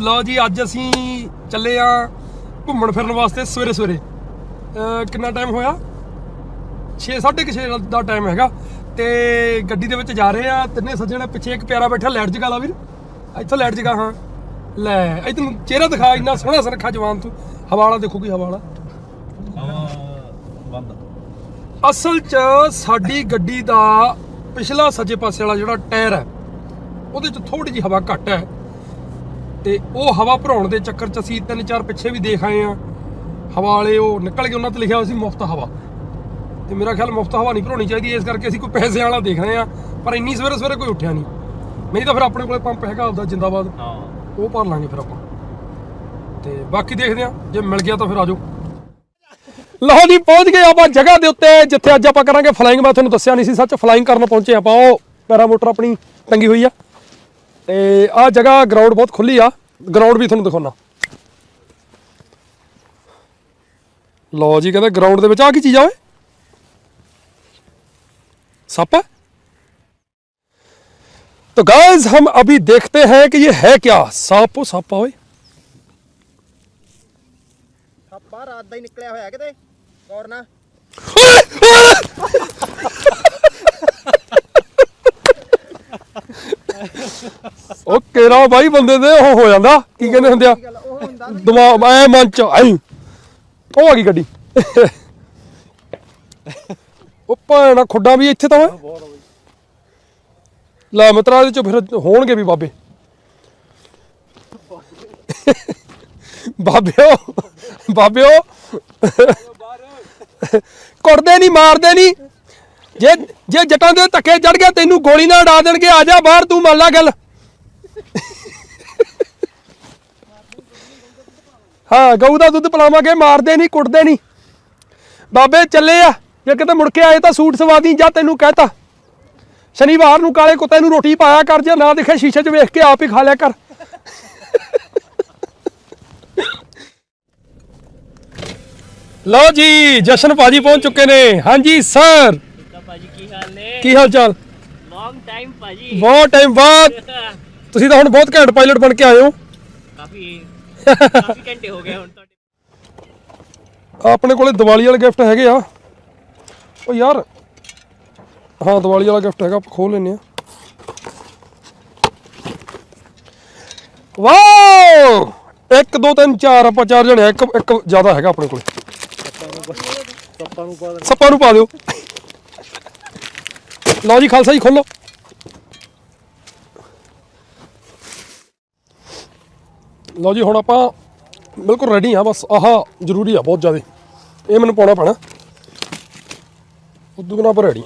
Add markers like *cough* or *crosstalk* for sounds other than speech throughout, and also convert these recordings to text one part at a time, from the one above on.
ਲਓ ਜੀ ਅੱਜ ਅਸੀਂ ਚੱਲੇ ਆ ਘੁੰਮਣ ਫਿਰਨ ਵਾਸਤੇ ਸਵੇਰੇ ਸਵੇਰੇ। ਕਿੰਨਾ ਟਾਈਮ ਹੋਇਆ? 6 6:30 ਦਾ ਟਾਈਮ ਹੈਗਾ। ਤੇ ਗੱਡੀ ਦੇ ਵਿੱਚ ਜਾ ਰਹੇ ਆ ਤਿੰਨੇ ਸੱਜਣ ਪਿੱਛੇ ਇੱਕ ਪਿਆਰਾ ਬੈਠਾ ਲਾਈਟ ਜਗਾ ਲਾ ਵੀਰ। ਇੱਥੋਂ ਲਾਈਟ ਜਗਾ ਹਾਂ। ਲੈ ਇਧਰ ਚਿਹਰਾ ਦਿਖਾ ਇੰਨਾ ਸੋਹਣਾ ਸੁਨੱਖਾ ਜਵਾਨ ਤੂੰ। ਹਵਾਲਾ ਦੇਖੋ ਕੀ ਹਵਾਲਾ। ਅਸਲ 'ਚ ਸਾਡੀ ਗੱਡੀ ਦਾ ਪਿਛਲਾ ਸੱਜੇ ਪਾਸੇ ਵਾਲਾ ਜਿਹੜਾ ਟਾਇਰ ਹੈ ਉਹਦੇ 'ਚ ਥੋੜੀ ਜਿਹੀ ਹਵਾ ਘੱਟ ਹੈ। ਤੇ ਉਹ ਹਵਾ ਭਰਾਉਣ ਦੇ ਚੱਕਰ 'ਚ ਅਸੀਂ ਤਿੰਨ ਚਾਰ ਪਿੱਛੇ ਵੀ ਦੇਖ ਆਏ ਆ ਹਵਾ ਵਾਲੇ ਉਹ ਨਿਕਲ ਕੇ ਉਹਨਾਂ ਤੇ ਲਿਖਿਆ ਹੋਇਆ ਸੀ ਮੁਫਤ ਹਵਾ। ਤੇ ਮੇਰਾ ਖਿਆਲ ਮੁਫਤ ਹਵਾ ਨਹੀਂ ਭਰਾਉਣੀ ਚਾਹੀਦੀ ਇਸ ਕਰਕੇ ਅਸੀਂ ਕੋਈ ਪੈਸੇ ਵਾਲਾ ਦੇਖ ਰਹੇ ਆ ਪਰ ਇੰਨੀ ਸਵੇਰੇ ਸਵੇਰੇ ਕੋਈ ਉੱਠਿਆ ਨਹੀਂ। ਨਹੀਂ ਤਾਂ ਫਿਰ ਆਪਣੇ ਕੋਲੇ ਪੰਪ ਹੈਗਾ ਆਪਦਾ ਜਿੰਦਾਬਾਦ। ਹਾਂ। ਉਹ ਭਰ ਲਾਂਗੇ ਫਿਰ ਆਪਾਂ। ਤੇ ਬਾਕੀ ਦੇਖਦੇ ਆ ਜੇ ਮਿਲ ਗਿਆ ਤਾਂ ਫਿਰ ਆਜੋ ਲਓ ਜੀ ਪਹੁੰਚ ਗਏ ਆਪਾਂ ਜਗ੍ਹਾ ਦੇ ਉੱਤੇ ਜਿੱਥੇ ਅੱਜ ਆਪਾਂ ਕਰਾਂਗੇ ਫਲਾਈਂਗ ਮੈਂ ਤੁਹਾਨੂੰ ਦੱਸਿਆ ਨਹੀਂ ਸੀ ਸੱਚ ਫਲਾਈਂਗ ਕਰਨ ਪਹੁੰਚੇ ਆਪਾਂ। ਉਹ ਪੈਰਾਮੋਟਰ ਆਪਣੀ ਟੰਗੀ ਹੋਈ ਆ। ਤੇ ਆਹ ਜਗ੍ਹਾ ਗਰਾਊਂਡ ਬਹੁਤ ਖੁੱਲੀ ਆ ਗਰਾਊਂਡ ਵੀ ਤੁਹਾਨੂੰ ਦਿਖਾਉਣਾ ਲਓ ਜੀ ਕਹਿੰਦੇ ਗਰਾਊਂਡ ਦੇ ਵਿੱਚ ਆ ਕੀ ਚੀਜ਼ ਆ ਓਏ सप है तो गाइस हम अभी देखते हैं कि ये है क्या सांप सापा ओए ਸੱਪਾ ਰਾਤ ਦਾ ਹੀ ਨਿਕਲਿਆ ਹੋਇਆ ਕਿਤੇ ਗੌਰ ਨਾ ਉਹ ਕੇਰਾ ਬਾਈ ਬੰਦੇ ਦੇ, ਉਹ ਹੋ ਜਾਂਦਾ। ਕੀ ਕਹਿੰਦੇ ਹੁੰਦੇ ਆ? ਕੀ ਗੱਲ ਉਹ ਹੁੰਦਾ ਦਿਮਾਗ, ਐ ਮਨ ਚ ਆਈ ਉਹ ਆ ਗਈ ਗੱਡੀ। ਉਹ ਭੈਣਾ ਖੁੱਡਾ ਵੀ ਇੱਥੇ ਤਾਂ ਓਏ। ਲੈ ਮਿੱਤਰਾ, ਇਹਦੇ ਚ ਫਿਰ ਹੋਣਗੇ ਵੀ ਬਾਬੇ। ਬਾਬਿਓ ਬਾਬਿਓ। ਕੁੱਟਦੇ ਨਹੀਂ ਮਾਰਦੇ ਨਹੀਂ ਜੇ ਜੇ ਜਟਾਂ ਦੇ ਧੱਕੇ ਚੜ ਗਿਆ ਤੈਨੂੰ ਗੋਲੀ ਨਾਲ ਉਡਾ ਦੇਣਗੇ, ਆ ਜਾ ਬਾਹਰ, ਤੂੰ ਮੰਨ ਲਾ ਗੱਲ। ਹਾਂ, ਗਊ ਦਾ ਦੁੱਧ ਪਿਲਾਵਾਂਗੇ, ਮਾਰਦੇ ਨਹੀਂ, ਕੁੱਟਦੇ ਨਹੀਂ। ਬਾਬੇ ਚੱਲੇ ਆ, ਜੇ ਕਿਤੇ ਮੁੜ ਕੇ ਆਏ ਤਾਂ ਸੂਟ ਸਵਾ ਦੀ, ਜਾਂ ਤੈਨੂੰ ਕਹਿਤਾ। ਸ਼ਨੀਵਾਰ ਨੂੰ ਕਾਲੇ ਕੁੱਤੇ ਨੂੰ ਰੋਟੀ ਪਾਇਆ ਕਰ, ਜਾਂ ਨਾ ਦਿਖੇ ਸ਼ੀਸ਼ੇ 'ਚ ਵੇਖ ਕੇ ਆਪ ਹੀ ਖਾ ਲਿਆ ਕਰ। ਲਓ ਜੀ, ਜਸ਼ਨ ਭਾਜੀ ਪਹੁੰਚ ਚੁੱਕੇ ਨੇ। ਹਾਂਜੀ, ਸਰ। ਕੀ ਹਾਲ ਨੇ? ਕੀ ਹਾਲ ਚਾਲ? ਲੌਂਗ ਟਾਈਮ ਭਾਜੀ। ਬਹੁਤ ਟਾਈਮ ਬਾਅਦ। *laughs* ਤੁਸੀਂ ਤਾਂ ਹੁਣ ਬਹੁਤ ਘੈਂਟ ਪਾਇਲਟ ਬਣ ਕੇ ਆਏ ਹੋ। ਕਾਫੀ *laughs* ਕਾਫੀ ਘੰਟੇ ਹੋ ਗਏ ਹੁਣ ਤੁਹਾਡੇ। ਆਪਣੇ ਕੋਲੇ ਦੀਵਾਲੀ ਵਾਲੇ ਗਿਫਟ ਹੈਗੇ ਆ। ਉਹ ਯਾਰ। ਹਾਂ ਦੀਵਾਲੀ ਵਾਲਾ ਗਿਫਟ ਹੈਗਾ ਆਪਾਂ ਖੋਲ ਲੈਨੇ ਆ ਵਾਓ! 1 2 3 4 ਆਪਾਂ ਚਾਰ ਜਣੇ ਆ, ਇੱਕ ਇੱਕ ਜ਼ਿਆਦਾ ਹੈਗਾ ਆਪਣੇ ਕੋਲੇ। ਸੱਪਾਂ ਨੂੰ ਪਾ ਸੱਪਾਂ ਨੂੰ ਪਾ ਦਿਓ। ਲਓ ਜੀ ਖਾਲਸਾ ਜੀ ਖੋਲੋ ਲਓ ਜੀ ਹੁਣ ਆਪਾਂ ਬਿਲਕੁਲ ਰੈਡੀ ਆ ਬਸ। ਆਹ, ਜ਼ਰੂਰੀ ਆ, ਬਹੁਤ ਜ਼ਿਆਦਾ। ਇਹ ਮੈਨੂੰ ਪਾਉਣਾ ਪੈਣਾ। ਉਦੋਂ ਬਿਨਾ ਪਰ ਰੈਡੀ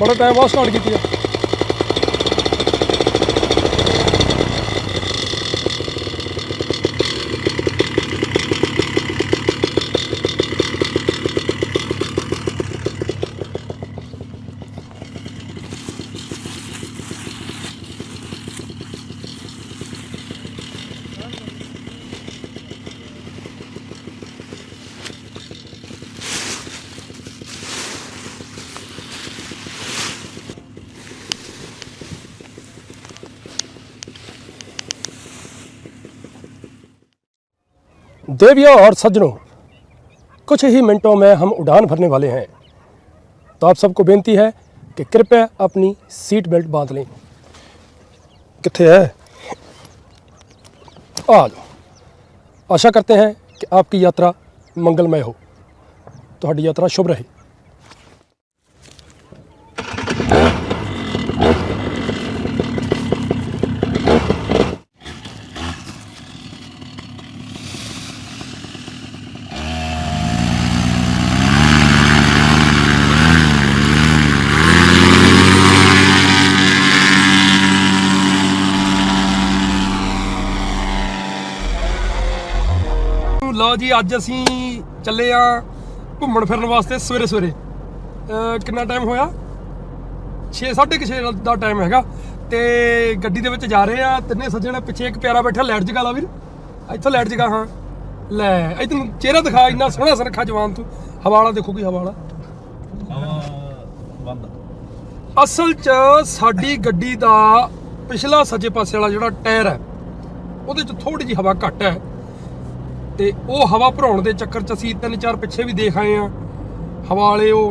ਬੜਾ ਟਾਈਮ ਬਾਅਦ ਸਟਾਰਟ ਕੀਤੀ ਆ। देवियों और सज्जनों, कुछ ही मिनटों में हम उड़ान भरने वाले हैं। तो आप सबको बेनती है कि कृपया अपनी सीट बेल्ट बाँध लें। कितने है? आ आशा करते हैं कि आपकी यात्रा मंगलमय हो। तो यात्रा शुभ रहे। ਲਓ ਜੀ ਅੱਜ ਅਸੀਂ ਚੱਲੇ ਆ ਘੁੰਮਣ ਫਿਰਨ ਵਾਸਤੇ ਸਵੇਰੇ ਸਵੇਰੇ। ਕਿੰਨਾ ਟਾਈਮ ਹੋਇਆ? 6 6:30 ਦਾ ਟਾਈਮ ਹੈਗਾ। ਤੇ ਗੱਡੀ ਦੇ ਵਿੱਚ ਜਾ ਰਹੇ ਆ ਤਿੰਨੇ ਸੱਜਣ ਪਿੱਛੇ ਇੱਕ ਪਿਆਰਾ ਬੈਠਾ ਲਾਈਟ ਜਗਾ ਲਾ ਵੀਰ। ਇੱਥੋਂ ਲਾਈਟ ਜਗਾ ਹਾਂ। ਲੈ ਇਧਰ ਚਿਹਰਾ ਦਿਖਾ ਇੰਨਾ ਸੋਹਣਾ ਸੁਨੱਖਾ ਜਵਾਨ ਤੂੰ। ਹਵਾਲਾ ਦੇਖੋ ਕੀ ਹਵਾਲਾ? ਅਸਲ 'ਚ ਸਾਡੀ ਗੱਡੀ ਦਾ ਪਿਛਲਾ ਸੱਜੇ ਪਾਸੇ ਵਾਲਾ ਜਿਹੜਾ ਟਾਇਰ ਹੈ ਉਹਦੇ 'ਚ ਥੋੜੀ ਜਿਹੀ ਹਵਾ ਘੱਟ ਹੈ। ਤੇ ਉਹ ਹਵਾ ਭਰਾਉਣ ਦੇ ਚੱਕਰ 'ਚ ਅਸੀਂ ਤਿੰਨ ਚਾਰ ਪਿੱਛੇ ਵੀ ਦੇਖ ਆਏ ਆ। ਹਵਾ ਵਾਲੇ ਉਹ